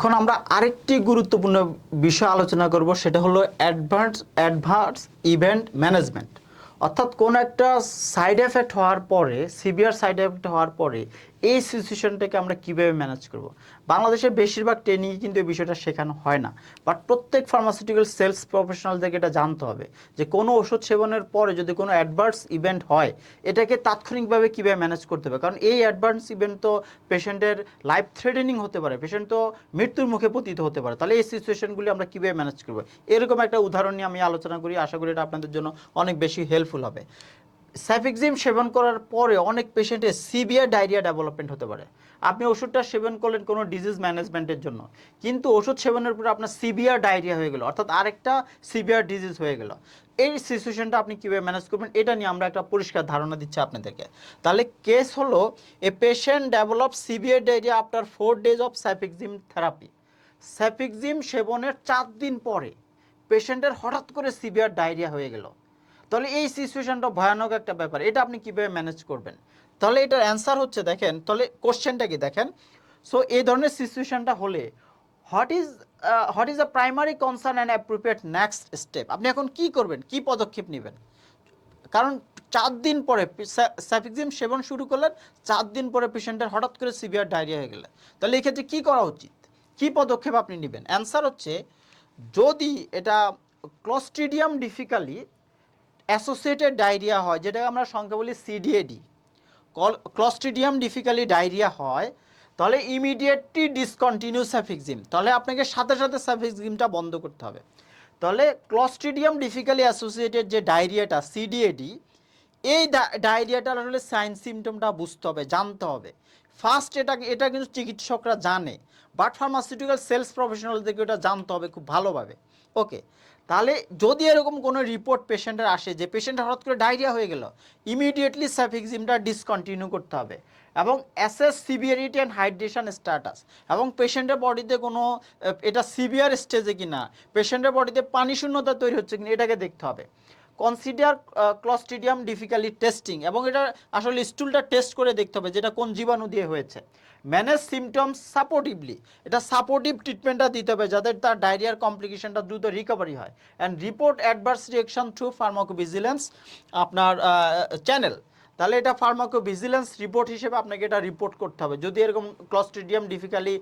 এখন আমরা আরেকটি গুরুত্বপূর্ণ বিষয় আলোচনা করব, সেটা হলো অ্যাডভান্স অ্যাডভান্স ইভেন্ট ম্যানেজমেন্ট অর্থাৎ কোন একটা সাইড এফেক্ট হওয়ার পরে সিভিয়ার সাইড এফেক্ট হওয়ার পরে এই সিচুয়েশনটাকে আমরা কীভাবে ম্যানেজ করব? বাংলাদেশের বেশিরভাগ ট্রেনিংয়ে কিন্তু এই বিষয়টা শেখানো হয় না। বাট প্রত্যেক ফার্মাসিউটিক্যাল সেলস প্রফেশনালদেরকে এটা জানতে হবে যে কোনো ওষুধ সেবনের পরে যদি কোনো অ্যাডভার্স ইভেন্ট হয়, এটাকে তাৎক্ষণিকভাবে কীভাবে ম্যানেজ করতে হবে? কারণ এই অ্যাডভান্স ইভেন্ট তো পেশেন্টের লাইফ থ্রেটেনিং হতে পারে পেশেন্ট তো মৃত্যুর মুখে পতিত হতে পারে। তাহলে এই সিচুয়েশনগুলি আমরা কীভাবে ম্যানেজ করব? এরকম একটা উদাহরণ নিয়ে আমি আলোচনা করি। আশা করি এটা আপনাদের জন্য অনেক বেশি হেল্পফুল হবে। স্যাফিক্সিম সেবন করার পরে অনেক পেশেন্টের সিভিয়ার ডায়রিয়া ডেভেলপমেন্ট হতে পারে। আপনি ওষুধটা সেবন করলেন কোনো ডিজিজ ম্যানেজমেন্টের জন্য। কিন্তু ওষুধ সেবনের পরে আপনার সিভিয়ার ডায়রিয়া হয়ে গেল, অর্থাৎ আরেকটা সিভিয়ার ডিজিজ হয়ে গেল। এই সিচুয়েশনটা আপনি কীভাবে ম্যানেজ করবেন, এটা নিয়ে আমরা একটা পরিষ্কার ধারণা দিচ্ছি আপনাদেরকে। তাহলে কেস হলো, a patient develop severe diarrhoea after four days of cefixime therapy. Cefixime সেবনের চার দিন পরে পেশেন্টের হঠাৎ করে সিভিয়ার ডায়রিয়া হয়ে গেল। তাহলে এই সিচুয়েশনটা ভয়ানক একটা ব্যাপার। এটা আপনি কীভাবে ম্যানেজ করবেন? তাহলে এটার অ্যান্সার হচ্ছে, দেখেন, তাহলে কোশ্চেনটা কি, দেখেন? সো এই ধরনের সিচুয়েশনটা হলে what is what is the primary concern and appropriate next step আপনি এখন কি করবেন? কি পদক্ষেপ নেবেন? কারণ চার দিন পরে স্যাফিক্সিম সেবন শুরু করলেন, চার দিন পরে পেশেন্টের হঠাৎ করে সিভিয়ার ডায়রিয়া হয়ে গেলে তাহলে এক্ষেত্রে কী করা উচিত? কি পদক্ষেপ আপনি নেবেন? অ্যান্সার হচ্ছে, যদি এটা ক্লস্ট্রিডিয়াম ডিফিকালি অ্যাসোসিয়েটেড ডায়রিয়া হয়, যেটাকে আমরা সংখ্যা বলি সিডিএডি ক্লস্ট্রিডিয়াম ডিফিকালি ডায়রিয়া হয়, তাহলে ইমিডিয়েটলি ডিসকন্টিনিউ স্যাফিক্সিম তাহলে আপনাকে সাথে সাথে স্যাফিক্সিমটা বন্ধ করতে হবে। তাহলে ক্লস্ট্রিডিয়াম ডিফিকালি অ্যাসোসিয়েটেড যে ডায়রিয়াটা সিডিএডি এই ডায়রিয়াটার আসলে সাইন সিমটমটা বুঝতে হবে, জানতে হবে। ফার্স্ট এটা এটা কিন্তু চিকিৎসকরা জানে বাট ফার্মাসিউটিক্যাল সেলস প্রফেশনালদেরকে ওটা জানতে হবে খুব ভালোভাবে। ওকে তাহলে যদি এরকম কোনো রিপোর্ট পেশেন্টের আসে, যে পেশেন্ট হঠাৎ করে ডায়রিয়া হয়ে গেল ইমিডিয়েটলি স্যাফিক্সিমটা ডিসকন্টিনিউ করতে হবে এবং assess severity and hydration status এবং পেশেন্টের বডিতে কোনো এটা সিভিয়ার স্টেজে কিনা পেশেন্টের বডিতে পানি শূন্যতা তৈরি হচ্ছে কিনা, এটাকে দেখতে হবে। কনসিডার ক্লস্টিডিয়াম ডিফিকালি টেস্টিং এবং এটা আসলে স্টুলটা টেস্ট করে দেখতে হবে যেটা কোন জীবাণু দিয়ে হয়েছে। ম্যানেজ সিমটমস সাপোর্টিভলি এটা সাপোর্টিভ ট্রিটমেন্টটা দিতে হবে যাদের তার ডায়রিয়ার কমপ্লিকেশনটা দ্রুত রিকভারি হয়। And report adverse reaction through pharmacovigilance আপনার চ্যানেল তাহলে এটা ফার্মাকো ভিজিলেন্স রিপোর্ট হিসেবে আপনাকে এটা রিপোর্ট করতে হবে। যদি এরকম ক্লস্ট্রিডিয়াম ডিফিকালি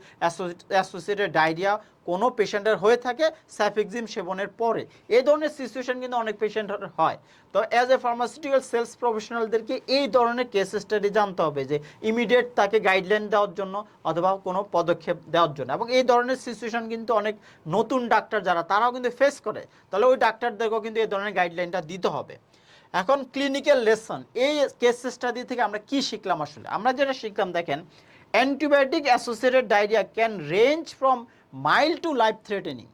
অ্যাসোসিয়েটেড ডায়রিয়া কোনো পেশেন্টের হয়ে থাকে স্যাফিক্সিম সেবনের পরে। এই ধরনের সিচুয়েশন কিন্তু অনেক পেশেন্টের হয়। তো অ্যাজ এ ফার্মাসিউটিক্যাল সেলস প্রফেশনালদেরকে এই ধরনের কেস স্টাডি জানতে হবে যে ইমিডিয়েট তাকে গাইডলাইন দেওয়ার জন্য অথবা কোনো পদক্ষেপ দেওয়ার জন্য। এবং এই ধরনের সিচুয়েশন কিন্তু অনেক নতুন ডাক্তার যারা, তারাও কিন্তু ফেস করে। তাহলে ওই ডাক্তারদেরকেও কিন্তু এই ধরনের গাইডলাইনটা দিতে হবে। এখন ক্লিনিক্যাল লেসন এই কেস স্টাডি থেকে আমরা কি শিখলাম আসলে? আমরা যেটা শিখলাম, দেখেন antibiotic associated diarrhoea can range from mild to life threatening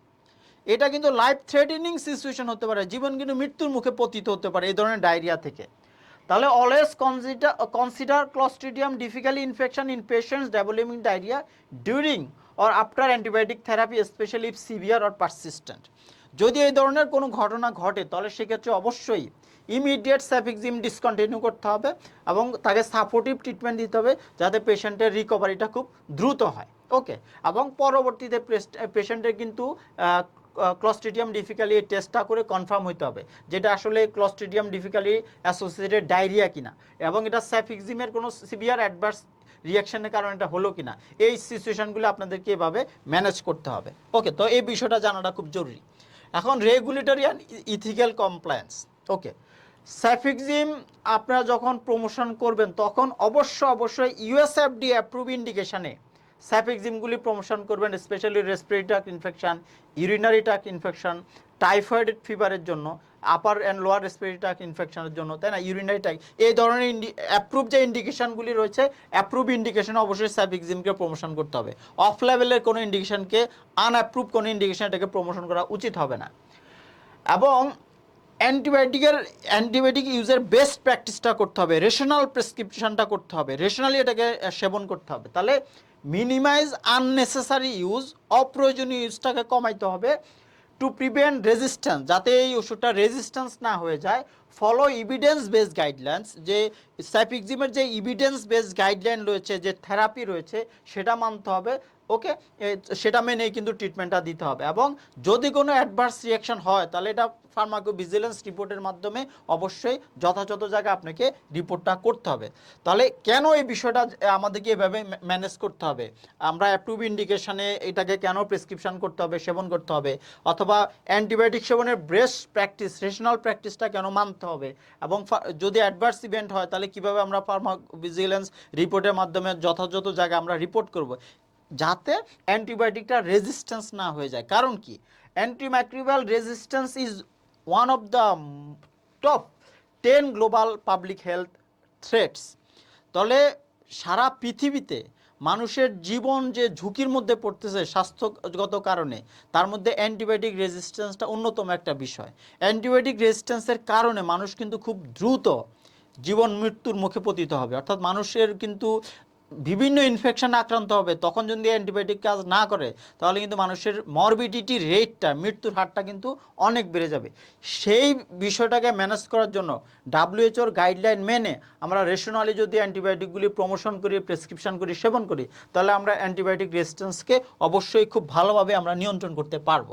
এটা কিন্তু লাইফ থ্রেটেনিং সিচুয়েশন হতে পারে, জীবন কিন্তু মৃত্যুর মুখে পতিত হতে পারে এই ধরনের ডায়রিয়া থেকে। তাহলে always consider consider clostridium difficile infection in patients developing diarrhoea during or after antibiotic therapy specially if severe or persistent যদি এই ধরনের কোনো ঘটনা ঘটে, তাহলে সেক্ষেত্রে অবশ্যই ইমিডিয়েট স্যাফিক্সিম ডিসকন্টিনিউ করতে হবে এবং তাকে সাপোর্টিভ ট্রিটমেন্ট দিতে হবে যাতে পেশেন্টের রিকভারিটা খুব দ্রুত হয়। ওকে এবং পরবর্তীতে পেশেন্টের কিন্তু ক্লস্ট্রিডিয়াম ডিফিকালি টেস্টটা করে কনফার্ম হইতে হবে যেটা আসলে ক্লস্ট্রিডিয়াম ডিফিকালি অ্যাসোসিয়েটেড ডায়রিয়া কিনা এবং এটা স্যাফিক্সিমের কোনো সিভিয়ার অ্যাডভার্স রিয়াকশনের কারণে এটা হলো কিনা, এই সিচুয়েশনগুলো আপনাদেরকে এভাবে ম্যানেজ করতে হবে। ওকে তো এই বিষয়টা জানাটা খুব জরুরি। এখন regulatory and ethical compliance okay cefixime আপনারা যখন প্রমোশন করবেন, তখন অবশ্য অবশ্যই ইউএসএফডি অ্যাপ্রুভ ইন্ডিকেশনে স্যাফিক্সিমগুলি প্রমোশন করবেন specially respiratory tract infection urinary tract infection typhoid ফিভারের জন্য আপার অ্যান্ড লোয়ার রেসপিরেটরি ইনফেকশনের জন্য, তাই না? ইউরিনারি ট্রাক এই ধরনের অ্যাপ্রুভ যে ইন্ডিকেশনগুলি রয়েছে অ্যাপ্রুভ ইন্ডিকেশন অবশ্যই স্যাফিক্সিমকে প্রমোশন করতে হবে। অফ লেভেলের কোনো ইন্ডিকেশনকে আনঅ্যাপ্রুভ কোনো ইন্ডিকেশন এটাকে প্রমোশন করা উচিত হবে না। এবং অ্যান্টিবায়োটিকের, অ্যান্টিবায়োটিক ইউজের বেস্ট প্র্যাকটিসটা করতে হবে রেশনাল প্রেসক্রিপশনটা করতে হবে রেশনালি এটাকে সেবন করতে হবে। তাহলে মিনিমাইজ আননেসেসারি ইউজ অপ্রয়োজনীয় ইউজটাকে কমাইতে হবে টু প্রিভেন্ট রেজিস্ট্যান্স যাতে এই ওষুধটা রেজিস্ট্যান্স না হয়ে যায়। ফলো ইভিডেন্স বেসড গাইডলাইন্স যে সাইফিক্সিমের যে ইভিডেন্স বেসড গাইডলাইন রয়েছে, যে থেরাপি রয়েছে, সেটা মানতে হবে ওকে সেটা মেনেই কিন্তু ট্রিটমেন্টটা দিতে হবে। এবং যদি কোনো অ্যাডভার্স রিয়াকশন হয়, তাহলে এটা ফার্মাকো ভিজিলেন্স রিপোর্টের মাধ্যমে অবশ্যই যথাযথ জায়গায় আপনাকে রিপোর্টটা করতে হবে। তাহলে কেন এই বিষয়টা আমাদেরকে এভাবে ম্যানেজ করতে হবে? আমরা অ্যাপ্রুভ ইন্ডিকেশনে এটাকে কেন প্রেসক্রিপশন করতে হবে, সেবন করতে হবে? অথবা অ্যান্টিবায়োটিক সেবনের ব্রেস্ট প্র্যাকটিস রেশনাল প্র্যাকটিসটা কেন মানতে হবে? এবং যদি অ্যাডভার্স ইভেন্ট হয়, তাহলে কীভাবে আমরা ফার্মা ভিজিলেন্স রিপোর্টের মাধ্যমে যথাযথ জায়গায় আমরা রিপোর্ট করব? যাতে অ্যান্টিবায়োটিকটা রেজিস্ট্যান্স না হয়ে যায়। কারণ কি? Antimicrobial resistance is one of the top ten global public health threats তাহলে সারা পৃথিবীতে মানুষের জীবন যে ঝুঁকির মধ্যে পড়তেছে স্বাস্থ্যগত কারণে, তার মধ্যে অ্যান্টিবায়োটিক রেজিস্ট্যান্সটা অন্যতম একটা বিষয়। অ্যান্টিবায়োটিক রেজিস্ট্যান্সের কারণে মানুষ কিন্তু খুব দ্রুত জীবন মৃত্যুর মুখে পতিত হবে। অর্থাৎ মানুষের কিন্তু বিভিন্ন ইনফেকশন আক্রান্ত হবে। তখন যদি অ্যান্টিবায়োটিক কাজ না করে, তাহলে কিন্তু মানুষের মরবিডিটি রেটটা মৃত্যুর হারটা কিন্তু অনেক বেড়ে যাবে। সেই বিষয়টাকে ম্যানেজ করার জন্য ডাব্লিউএইচওর গাইডলাইন মেনে আমরা রেশনালি যদি অ্যান্টিবায়োটিকগুলি প্রমোশন করি প্রেসক্রিপশন করি, সেবন করি, তাহলে আমরা অ্যান্টিবায়োটিক রেজিস্ট্যান্সকে অবশ্যই খুব ভালোভাবে আমরা নিয়ন্ত্রণ করতে পারব।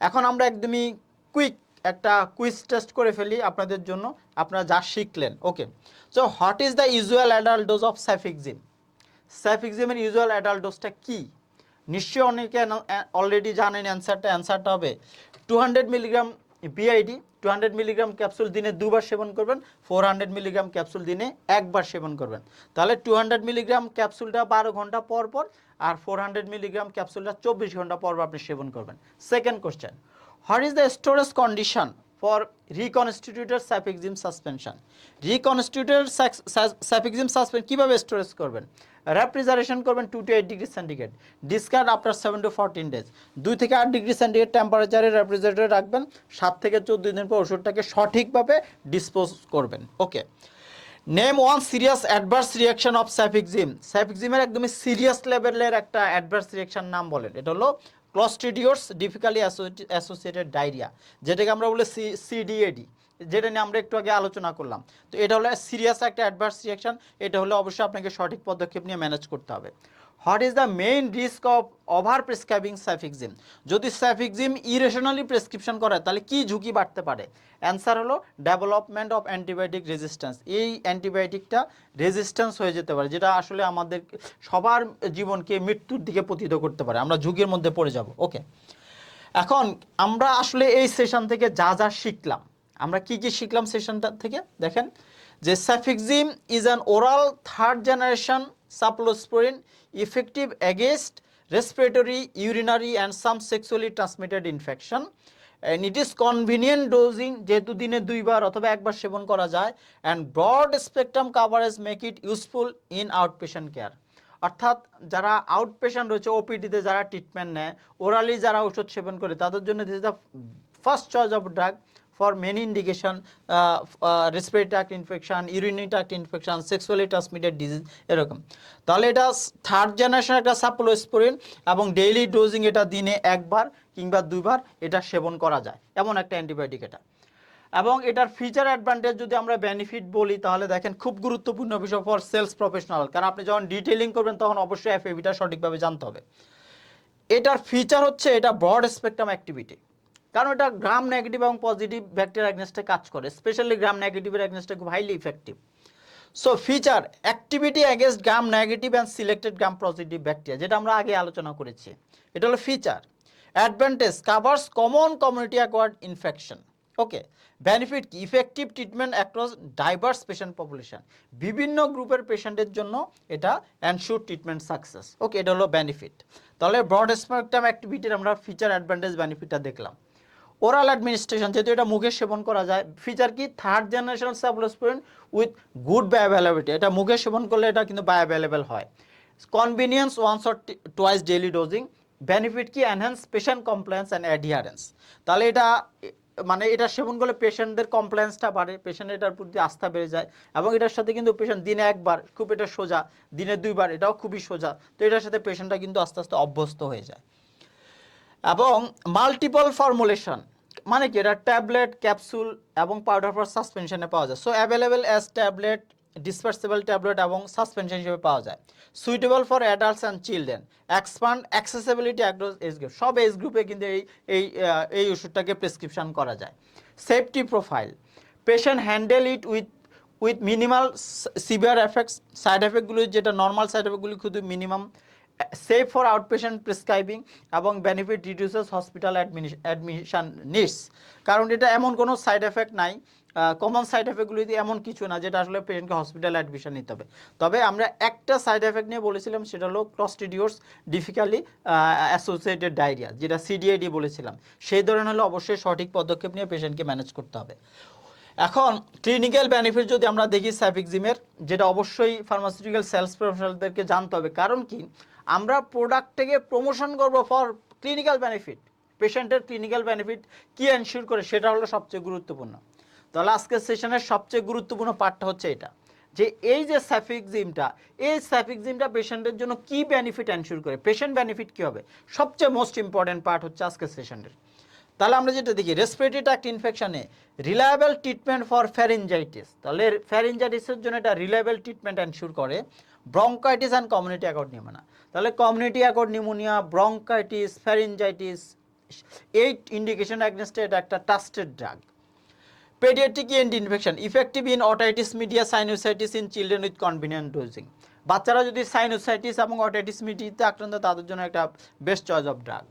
এখন আমরা একদমই কুইক একটা কুইজ টেস্ট করে ফেলি আপনাদের জন্য। আপনারা যা শিখলেন। Okay so what is the usual adult dose of cefixime সাইফিক্সিমের usual adult ডোজটা কী? নিশ্চয়ই অনেকে অলরেডি জানেন অ্যান্সারটা অ্যান্সারটা হবে two hundred milligram BID two hundred milligram capsule দিনে দুবার সেবন করবেন ফোর হান্ড্রেড মিলিগ্রাম ক্যাপসুল দিনে একবার সেবন করবেন। তাহলে টু হান্ড্রেড মিলিগ্রাম ক্যাপসুলটা বারো ঘণ্টা পর পর আর ফোর হান্ড্রেড মিলিগ্রাম ক্যাপসুলটা চব্বিশ ঘণ্টা পর আপনি সেবন করবেন। Second question what is the storage condition for reconstituted cefixime suspension reconstituted cefixime suspension কীভাবে স্টোরেজ করবেন? রেফ্রিজারেশন করবেন two to eight degree centigrade discard after seven to fourteen days দুই থেকে আট ডিগ্রি সেন্টিগ্রেড টেম্পারেচারে রেফ্রিজারেটরে রাখবেন। সাত থেকে চোদ্দ দিন পর ওষুধটাকে সঠিকভাবে ডিসপোজ করবেন। Okay name one serious adverse reaction of cefixime সাইফিক্সিমের একদমই সিরিয়াস লেভেলের একটা অ্যাডভার্স রিয়াকশন নাম বলেন। এটা হলো ক্লস্ট্রিডিওর্স ডিফিকালি অ্যাসোসিয়েটেড ডায়রিয়া যেটাকে আমরা বলি সি সিডিএডি যেটা নিয়ে আমরা একটু আগে আলোচনা করলাম। তো এটা হলো সিরিয়াস একটা অ্যাডভার্স রিয়াকশান এটা হলে অবশ্যই আপনাকে সঠিক পদক্ষেপ নিয়ে ম্যানেজ করতে হবে। What is the main risk of over prescribing cefixime যদি সাইফিক্সিম ইরেশনালি প্রেসক্রিপশন করে, তাহলে কি ঝুঁকি বাড়তে পারে? অ্যান্সার হলো ডেভেলপমেন্ট অফ অ্যান্টিবায়োটিক রেজিস্ট্যান্স এই অ্যান্টিবায়োটিকটা রেজিস্ট্যান্স হয়ে যেতে পারে, যেটা আসলে আমাদের সবার জীবনকে মৃত্যুর দিকে পতিত করতে পারে। আমরা ঝুঁকির মধ্যে পড়ে যাব। ওকে এখন আমরা আসলে এই সেশন থেকে যা যা শিখলাম, আমরা কি কি শিখলাম সেশনটা থেকে? দেখেন, যে cefixime is an oral third generation cephalosporin, effective against respiratory, urinary and some sexually transmitted infection and it is convenient dosing যেহেতু দিনে দুইবার অথবা একবার সেবন করা যায় and broad spectrum coverage make it useful in outpatient care অর্থাৎ যারা আউট পেশেন্ট রয়েছে ওপিডিতে যারা ট্রিটমেন্ট নেয় ওরালি যারা ওষুধ সেবন করে, তাদের জন্য this the first choice of drug for many indication respiratory tract infection urinary tract infection sexually transmitted disease এরকম। তাহলে এটা থার্ড জেনারেশন একটা সাপ্লোস্পোরিন এবং ডেইলি ডোজিং এটা দিনে একবার কিংবা দুইবার এটা সেবন করা যায়। এমন একটা অ্যান্টিবায়োটিক এটা। এবং এটার ফিচার অ্যাডভান্টেজ যদি আমরা বেনিফিট বলি, তাহলে দেখেন খুব গুরুত্বপূর্ণ বিষয় ফর সেলস প্রফেশনাল কারণ আপনি যখন ডিটেলিং করবেন, তখন অবশ্যই এফএবিটা সঠিকভাবে জানতে হবে। এটার ফিচার হচ্ছে এটা ব্রড স্পেকট্রাম অ্যাক্টিভিটি কারণ এটা গ্রাম নেগেটিভ এবং পজিটিভ ব্যাকটেরিয়া অ্যাগনেস্টে কাজ করে স্পেশালি গ্রাম নেগেটিভের অ্যাগনেস্টে খুব highly effective so feature activity against gram negative and selected gram positive bacteria যেটা আমরা আগে আলোচনা করেছি। এটা হলো feature advantage covers common community acquired infection okay benefit কি? Effective treatment across diverse patient population বিভিন্ন গ্রুপের পেশেন্টের জন্য এটা অ্যানশিওর ট্রিটমেন্ট সাকসেস ওকে এটা হলো বেনিফিট তাহলে ব্রড স্পেকট্রাম অ্যাক্টিভিটির আমরা ফিচার অ্যাডভান্টেজ বেনিফিটটা দেখলাম। ওরাল অ্যাডমিনিস্ট্রেশন যেহেতু এটা মুখে সেবন করা যায় ফিচার কি? Third generation cephalosporin with good bioavailability এটা মুখে সেবন করলে এটা কিন্তু বায়োঅ্যাভেলেবল হয়। Convenience once or twice daily dosing benefit কি? Enhance patient compliance and adherence তাহলে এটা মানে এটা সেবন করলে পেশেন্টদের কমপ্লেন্সটা বাড়ে পেশেন্ট এটার প্রতি আস্থা বেড়ে যায় এবং এটার সাথে কিন্তু পেশেন্ট দিনে একবার, খুব এটা সোজা, দিনে দুইবার, এটাও খুবই সোজা। তো এটার সাথে পেশেন্টটা কিন্তু আস্তে আস্তে অভ্যস্ত হয়ে যায়। এবং মাল্টিপল ফর্মুলেশন মানে কি, এটা ট্যাবলেট, ক্যাপসুল এবং পাউডার ফর সাসপেনশনে পাওয়া যায়। So available as tablet dispersible tablet এবং সাসপেনশন হিসেবে পাওয়া যায়। Suitable for adults and children expand accessibility across age group সব এজ গ্রুপে কিন্তু এই এই এই ওষুধটাকে প্রেসক্রিপশন করা যায়। Safety profile patient handle it with with minimal severe effects side এফেক্টগুলি যেটা নর্মাল সাইড এফেক্টগুলি শুধু minimum safe for outpatient prescribing এবং benefit reduces hospital admission needs কারণ এটা এমন কোনো সাইড এফেক্ট নাই কমন সাইড এফেক্টগুলিতে এমন কিছু না, যেটা আসলে পেশেন্টকে হসপিটাল অ্যাডমিশন নিতে হবে। তবে আমরা একটা সাইড এফেক্ট নিয়ে বলেছিলাম, সেটা হলো ক্লস্টিডিওর্স ডিফিকালি অ্যাসোসিয়েটেড ডায়রিয়া যেটা সিডিআইডি বলেছিলাম। সেই ধরনের হলে অবশ্যই সঠিক পদক্ষেপ নিয়ে পেশেন্টকে ম্যানেজ করতে হবে। এখন ক্লিনিক্যাল বেনিফিট যদি আমরা দেখি স্যাফিক্সিমের যেটা অবশ্যই ফার্মাসিউটিক্যাল সেলস প্রফেশনালদেরকে জানতে হবে। কারণ কি? আমরা প্রোডাক্টটাকে প্রমোশন করব ফর ক্লিনিক্যাল বেনিফিট পেশেন্টের ক্লিনিক্যাল বেনিফিট কি এনশিওর করে সেটা হলো সবচেয়ে গুরুত্বপূর্ণ। তাহলে আজকের সেশনের সবচেয়ে গুরুত্বপূর্ণ পার্টটা হচ্ছে এটা, যে এই যে স্যাফিক্সিমটা এই স্যাফিক্সিমটা পেশেন্টের জন্য কি বেনিফিট এনশিওর করে পেশেন্ট বেনিফিট কী হবে? সবচেয়ে মোস্ট ইম্পর্ট্যান্ট পার্ট হচ্ছে আজকের সেশনের তাহলে আমরা যেটা দেখি রেসপিরেটরি ট্র্যাক্ট ইনফেকশনে রিলায়েবল ট্রিটমেন্ট ফর ফ্যারিনজাইটিস তাহলে ফ্যারিনজাইটিসের জন্য এটা রিলায়েবল ট্রিটমেন্ট এনশিওর করে bronchitis and community acquired pneumonia তাহলে community acquired pneumonia bronchitis pharyngitis এই ইন্ডিকেশন অ্যাগনেস্টে এটা একটা trusted drug paediatric and infection effective in otitis media sinusitis in children with convenient dosing বাচ্চারা যদি সাইনোসাইটিস এবং অটাইটিস মিডিয়াতে আক্রান্ত তাদের জন্য একটা best choice of drug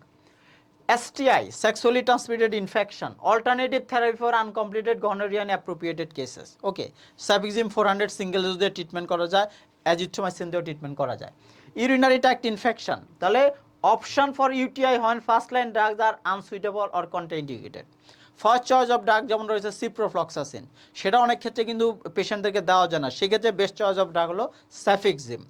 STI, sexually transmitted infection, alternative therapy for uncompleted gonorrhea and appropriated cases. Okay, Cefixime 400 single dose দিয়ে treatment করা যায় অ্যাজিথ্রোমাইসিন দিয়েও ট্রিটমেন্ট করা যায়। ইউরিনারি ট্র্যাক্ট ইনফেকশন তাহলে অপশন ফর ইউটিআই হন first line drugs R unsuitable or contraindicated first choice of drug যেমন রয়েছে সিপ্রোফ্লক্সাসিন সেটা অনেক ক্ষেত্রে কিন্তু পেশেন্টদেরকে দেওয়া যায় না। সেক্ষেত্রে বেস্ট চয়েস অফ ড্রাগ হলো cefixime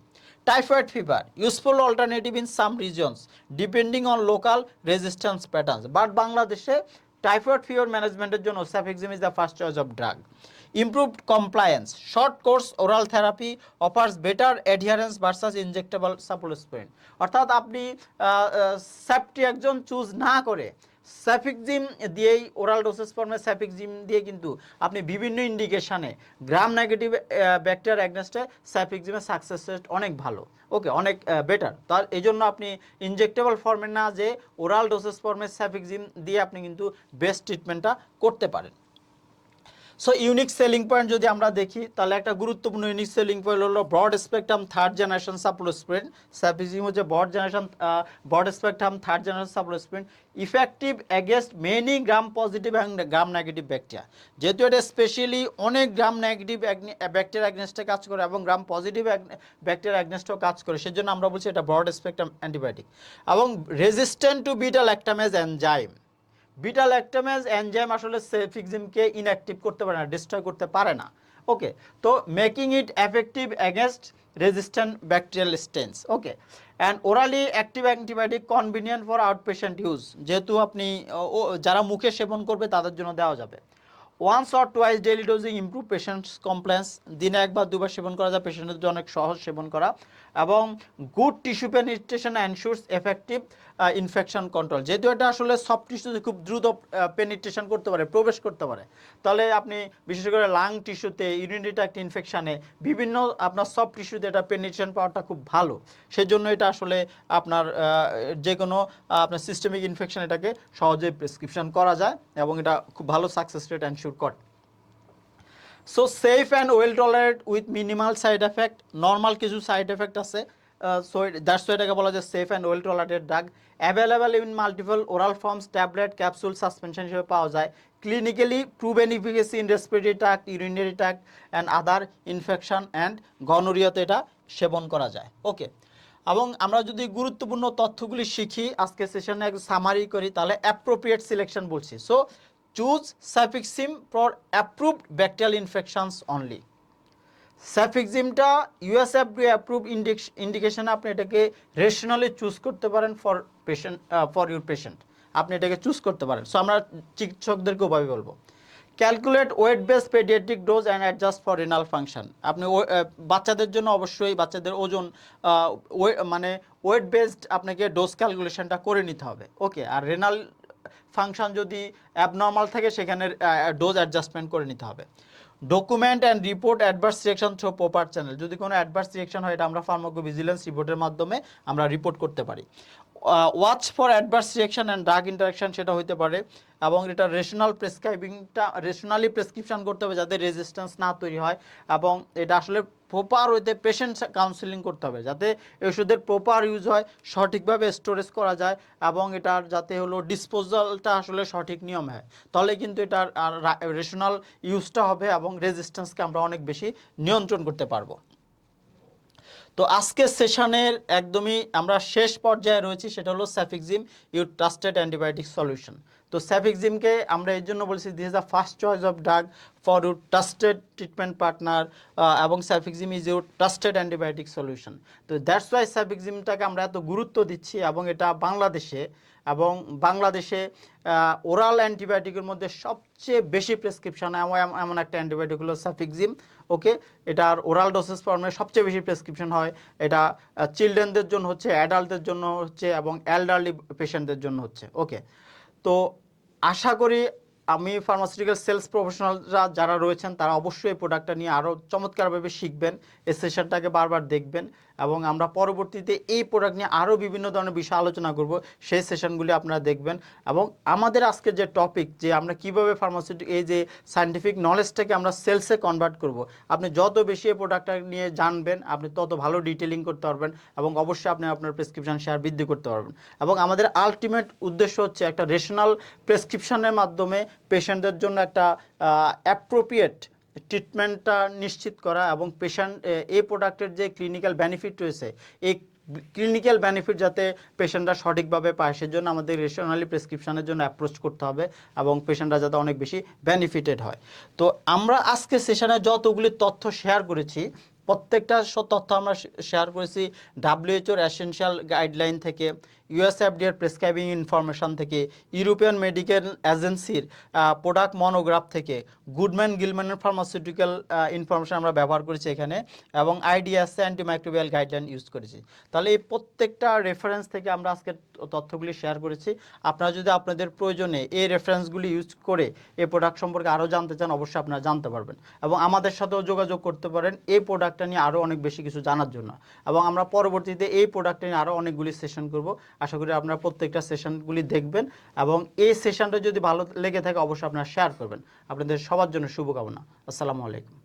typhoid fever useful alternative in some regions depending on local resistance patterns but বাংলাদেশে টাইফয়েড ফিভার ম্যানেজমেন্টের জন্য cefixime is the first choice of drug improved compliance short course oral therapy offers better adherence versus injectable cephalosporin অর্থাৎ আপনি স্যাপটি একজন choose না করে স্যাফিকজিম দিয়েই oral duchess ফর্মে স্যাফিকজিম দিয়ে কিন্তু আপনি বিভিন্ন ইন্ডিকেশানে গ্রাম নেগেটিভ ব্যাকটেরিয়ার অ্যাগনেস্টে স্যাফিকজিমের সাকসেস রেট অনেক ভালো। ওকে অনেক বেটার তার এই জন্য আপনি ইনজেক্টেবল ফর্মে না যে ওরাল ডোসেস ফর্মে স্যাফিকজিম দিয়ে আপনি কিন্তু বেস্ট ট্রিটমেন্টটা করতে পারেন। সো ইউনিক সেলিং পয়েন্ট যদি আমরা দেখি, তাহলে একটা গুরুত্বপূর্ণ ইউনিক সেলিং পয়েন্ট হলো broad spectrum third generation cephalosporin cefixime হচ্ছে broad generation broad spectrum third generation cephalosporin effective against many gram positive and gram negative bacteria যেহেতু এটা স্পেশালি অনেক গ্রাম নেগেটিভ ব্যাকটেরিয়া অ্যাগনেস্টে কাজ করে এবং গ্রাম পজিটিভ ব্যাকটেরিয়া অ্যাগনেস্টেও কাজ করে, সেজন্য আমরা বলছি এটা ব্রড স্পেকট্রাম অ্যান্টিবায়োটিক এবং resistant to beta lactamase enzyme beta lactamase enzyme আসলে সেফিক্সিমকে ইনঅ্যাক্টিভ করতে পারে না ডিস্ট্রয় করতে পারে না। ওকে তো making it effective against resistant bacterial strains okay and orally active antibiotic convenient for outpatient use যেহেতু আপনি যারা মুখে সেবন করবে তাদের জন্য দেওয়া যাবে। Once or twice daily dosing improve patients compliance দিনে একবার, দুবার সেবন করা যায় পেশেন্টের জন্য অনেক সহজ সেবন করা। এবং good tissue penetration ensures effective infection control. যেহেতু এটা আসলে সফট টিস্যুতে খুব দ্রুত পেনিট্রেশন করতে পারে, প্রবেশ করতে পারে, তাহলে আপনি বিশেষ করে লাং টিস্যুতে ইউরিনারি ইনফেকশানে বিভিন্ন আপনার সফট টিস্যুতে এটা পেনিট্রেশন পাওয়াটা খুব ভালো। সেজন্য এটা আসলে আপনার যে কোনো আপনার সিস্টেমিক ইনফেকশন এটাকে সহজেই প্রেসক্রিপশন করা যায় এবং এটা খুব ভালো সাকসেস রেট এনশিওর করে। So safe and well tolerate with minimal side effect normal কিছু সাইড এফেক্ট আছে। সো দ্যাটস এটাকে বলা যায় safe and well tolerated drug available in multiple oral forms tablet capsule suspension হিসেবে পাওয়া যায়। Clinically proven efficacy in respiratory tract urinary tract and other infection and গনোরিয়াতে এটা সেবন করা যায়। ওকে এবং আমরা যদি গুরুত্বপূর্ণ তথ্যগুলি শিখি আজকে সেশনে সামারি করি, তাহলে অ্যাপ্রোপ্রিয়েট সিলেকশন বলছি। So choose cefixime for approved bacterial infections only স্যাফিক্সিমটা USFDA approve ইন্ডিকেশনে আপনি এটাকে রেশনালি চুজ করতে পারেন for patient for your patient আপনি এটাকে চুজ করতে পারেন। সো আমরা চিকিৎসকদেরকে ওভাবে বলব। Calculate weight base paediatric dose and adjust for renal function আপনি বাচ্চাদের জন্য অবশ্যই বাচ্চাদের ওজন মানে ওয়েট বেসড আপনাকে ডোজ ক্যালকুলেশনটা করে নিতে হবে। ওকে আর রেনাল ফাংশন যদি অ্যাবনর্মাল থাকে, সেখানে ডোজ অ্যাডজাস্টমেন্ট করে নিতে হবে। Document and report adverse reaction through proper channel যদি কোনো অ্যাডভার্স রিয়েকশন হয়, এটা আমরা ফার্মাকো ভিজিলেন্স রিপোর্টের মাধ্যমে আমরা রিপোর্ট করতে পারি। Watch for adverse reaction and drug interaction সেটা হতে পারে, এবং এটা রেশনাল প্রেসক্রাইবিংটা রেশনালি প্রেসক্রিপশন করতে হবে যাতে রেজিস্ট্যান্স না তৈরি হয়, এবং এটা আসলে প্রপার ওয়েতে পেশেন্ট কাউন্সিলিং করতে হবে, যাতে এই ওষুধের প্রপার ইউজ হয়, সঠিকভাবে স্টোরেজ করা যায় এবং এটার যাতে হলো ডিসপোজালটা আসলে সঠিক নিয়ম হয়। তাহলে কিন্তু এটার রেশনাল ইউজটা হবে এবং রেজিস্ট্যান্সকে আমরা অনেক বেশি নিয়ন্ত্রণ করতে পারব। তো আজকের সেশনের একদমই আমরা শেষ পর্যায়ে রয়েছি, সেটা হলো cefixime your trusted antibiotic solution. তো স্যাফিক্সিমকে আমরা এই জন্য বলছি this is the first choice of drug for your trusted treatment partner এবং cefixime is your trusted antibiotic solution. তো দ্যাটস ওয়াই স্যাফিক্সিমটাকে আমরা এত গুরুত্ব দিচ্ছি, এবং এটা বাংলাদেশে, এবং বাংলাদেশে ওরাল অ্যান্টিবায়োটিকের মধ্যে সবচেয়ে বেশি প্রেসক্রিপশন এমন একটা অ্যান্টিবায়োটিক হলো সাফিক্সিম ওকে? এটার ওরাল ডোসেস ফর্মে সবচেয়ে বেশি প্রেসক্রিপশন হয়। এটা চিলড্রেনদের জন্য হচ্ছে অ্যাডাল্টদের জন্য হচ্ছে এবং এল্ডারলি পেশেন্টদের জন্য হচ্ছে, ওকে? তো আশা করি আমি ফার্মাসিউটিক্যাল সেলস প্রফেশনালরা যারা রয়েছেন, তারা অবশ্যই এই প্রোডাক্টটা নিয়ে আরও চমৎকারভাবে শিখবেন, এই সেশনটাকে বারবার দেখবেন এবং আমরা পরবর্তীতে এই প্রোডাক্ট নিয়ে আরও বিভিন্ন ধরনের বিষয় আলোচনা করব, সেই সেশনগুলি আপনারা দেখবেন এবং আমাদের আজকের যে টপিক যে আমরা কীভাবে ফার্মাসিউটিক এই যে সায়েন্টিফিক নলেজটাকে আমরা সেলসে কনভার্ট করব, আপনি যত বেশি এই প্রোডাক্টটা নিয়ে জানবেন, আপনি তত ভালো ডিটেলিং করতে পারবেন এবং অবশ্যই আপনি আপনার প্রেসক্রিপশন শেয়ার বৃদ্ধি করতে পারবেন এবং আমাদের আলটিমেট উদ্দেশ্য হচ্ছে একটা রেশনাল প্রেসক্রিপশনের মাধ্যমে পেশেন্টদের জন্য একটা অ্যাপ্রোপ্রিয়েট ট্রিটমেন্টটা নিশ্চিত করা এবং পেশেন্ট এই প্রোডাক্টের যে ক্লিনিক্যাল বেনিফিট রয়েছে, এই ক্লিনিক্যাল বেনিফিট যাতে পেশেন্টরা সঠিকভাবে পায়, সেজন্য আমাদের রেশনালি প্রেসক্রিপশনের জন্য অ্যাপ্রোচ করতে হবে এবং পেশেন্টরা যাতে অনেক বেশি বেনিফিটেড হয়। তো আমরা আজকে সেশনে যতগুলি তথ্য শেয়ার করেছি, প্রত্যেকটা তথ্য আমরা শেয়ার করেছি ডাব্লিউএইচওর অ্যাসেনশিয়াল গাইডলাইন থেকে ইউএসএফডিএর প্রেসক্রাইবিং ইনফরমেশন থেকে ইউরোপিয়ান মেডিকেল এজেন্সির প্রোডাক্ট মনোগ্রাফ থেকে গুডম্যান গিলম্যানের ফার্মাসিউটিক্যাল ইনফরমেশন আমরা ব্যবহার করেছি এখানে এবং আইডিএস অ্যান্টিমাইক্রোবিয়াল গাইডলাইন ইউজ করেছি। তাহলে এই প্রত্যেকটা রেফারেন্স থেকে আমরা আজকের তথ্যগুলি শেয়ার করেছি। আপনারা যদি আপনাদের প্রয়োজনে এই রেফারেন্সগুলি ইউজ করে এই প্রোডাক্ট সম্পর্কে আরও জানতে চান, অবশ্যই আপনারা জানতে পারবেন এবং আমাদের সাথেও যোগাযোগ করতে পারেন এই প্রোডাক্টটা নিয়ে আরও অনেক বেশি কিছু জানার জন্য। এবং আমরা পরবর্তীতে এই প্রোডাক্টটা নিয়ে আরও অনেকগুলি সেশন করব। আশা করি আপনারা প্রত্যেকটা সেশনগুলি দেখবেন এবং এই সেশনটা যদি ভালো লেগে থাকে, অবশ্যই আপনারা শেয়ার করবেন। আপনাদের সবার জন্য শুভকামনা। আসসালামু আলাইকুম।